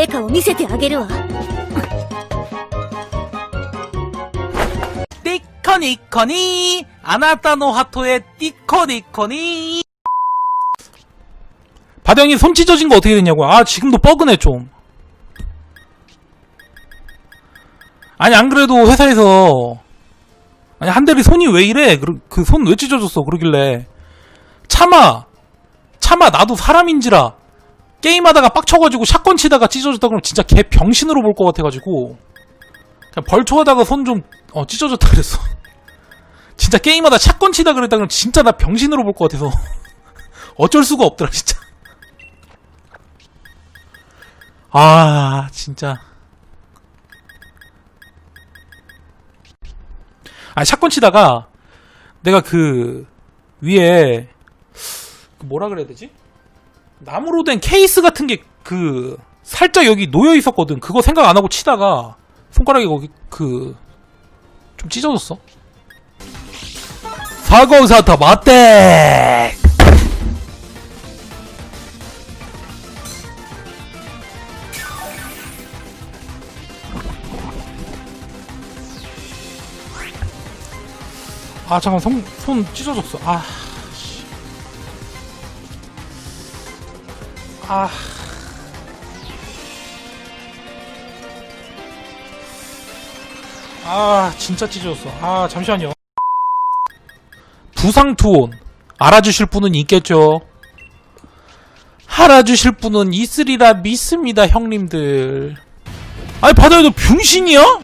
成果を見せてあげるわ 띠커니커니 아나타노 하토의 띠커니커니 바닥이 손 찢어진 거 어떻게 됐냐고 아 지금도 뻐근해 좀 아니 안 그래도 회사에서 아니 한 대리 손이 왜 이래 그 손 왜 찢어졌어 그러길래 참아 참아 나도 사람인지라 게임하다가 빡쳐가지고 샷건 치다가 찢어졌다 그러면 진짜 개 병신으로 볼 것 같아가지고 그냥 벌초하다가 손 좀 어, 찢어졌다 그랬어. 진짜 게임하다 샷건 치다 그랬다 그러면 진짜 나 병신으로 볼 것 같아서 어쩔 수가 없더라 진짜. 아 진짜. 아 샷건 치다가 내가 그 위에 그 뭐라 그래야 되지? 나무로 된 케이스 같은 게 그 살짝 여기 놓여 있었거든. 그거 생각 안 하고 치다가 손가락이 거기 그 좀 찢어졌어. 사공사타 맞대. 아 잠깐 손, 손 찢어졌어. 아. 아. 아 진짜 찢어졌어. 아 잠시만요. 부상 투혼. 알아주실 분은 있겠죠? 알아주실 분은 있으리라 믿습니다 형님들. 아니 바다야 너 병신이야?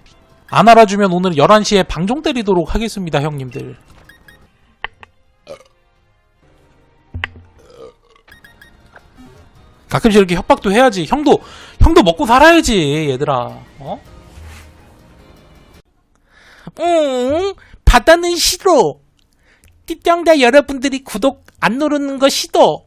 안 알아주면 오늘 11시에 방종 때리도록 하겠습니다 형님들 가끔씩 이렇게 협박도 해야지 형도 형도 먹고 살아야지 얘들아 어? 응, 바다는 싫어. 띠땅다 여러분들이 구독 안 누르는 거 싫어.